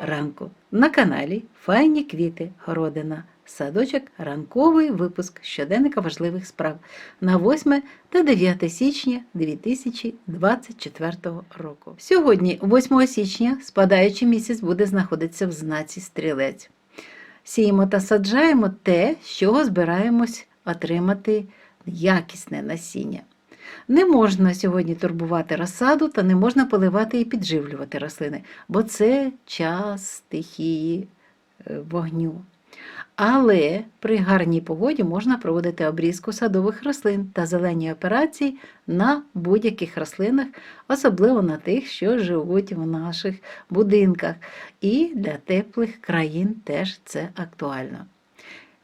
ранку на каналі Файні квіти Городина. Садочок ранковий випуск щоденника важливих справ на 8 та 9 січня 2024 року. Сьогодні, 8 січня, спадаючий місяць буде знаходитися в знаці стрілець. Сіємо та саджаємо те, з чого збираємось отримати якісне насіння. Не можна сьогодні турбувати розсаду та не можна поливати і підживлювати рослини, бо це час стихії е, вогню. Але при гарній погоді можна проводити обрізку садових рослин та зелені операції на будь-яких рослинах, особливо на тих, що живуть в наших будинках. І для теплих країн теж це актуально.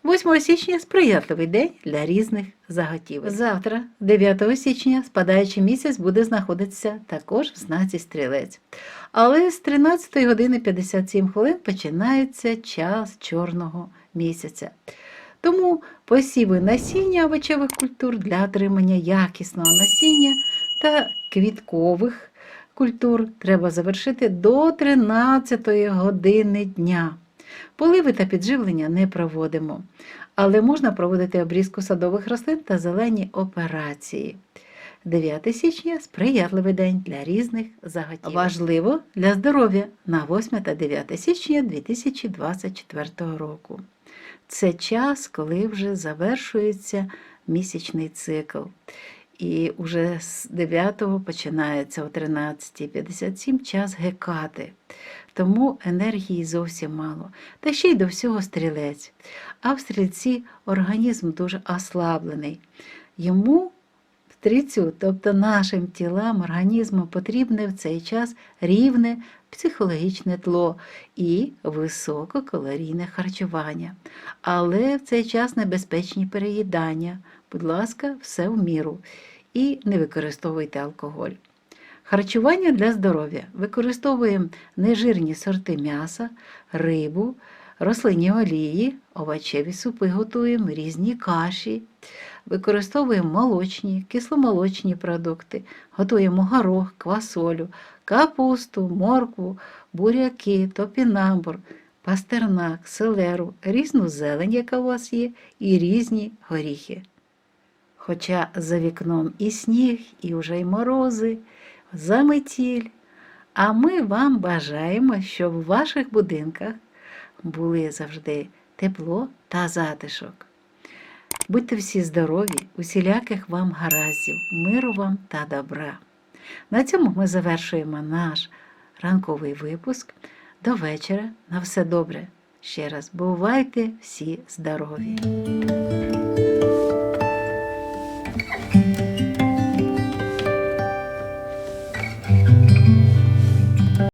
8 січня сприятливий день для різних заготівель. Завтра, 9 січня, спадаючий місяць буде знаходитися також в знаці стрілець. Але з 13 години 57 хвилин починається час чорного місяця. Тому посіви насіння овочевих культур для отримання якісного насіння та квіткових культур треба завершити до 13 години дня. Поливи та підживлення не проводимо, але можна проводити обрізку садових рослин та зелені операції. 9 січня сприятливий день для різних заготівель. Важливо для здоров'я на 8 та 9 січня 2024 року. Це час, коли вже завершується місячний цикл. І вже з 9 починається о 13.57 час гекати. Тому енергії зовсім мало. Та ще й до всього стрілець. А в стрільці організм дуже ослаблений. Йому стрільцю, тобто нашим тілам, організму потрібне в цей час рівне психологічне тло і висококалорійне харчування. Але в цей час небезпечні переїдання. Будь ласка, все в міру. І не використовуйте алкоголь. Харчування для здоров'я. Використовуємо нежирні сорти м'яса, рибу, рослинні олії, овочеві супи готуємо, різні каші. Використовуємо молочні, кисломолочні продукти, готуємо горох, квасолю, капусту, моркву, буряки, топінамбур, пастернак, селеру, різну зелень, яка у вас є, і різні горіхи. Хоча за вікном і сніг, і вже й морози, заметіль. А ми вам бажаємо, щоб в ваших будинках були завжди тепло та затишок. Будьте всі здорові, усіляких вам гараздів, миру вам та добра. На цьому ми завершуємо наш ранковий випуск. До вечора. На все добре. Ще раз бувайте всі здорові!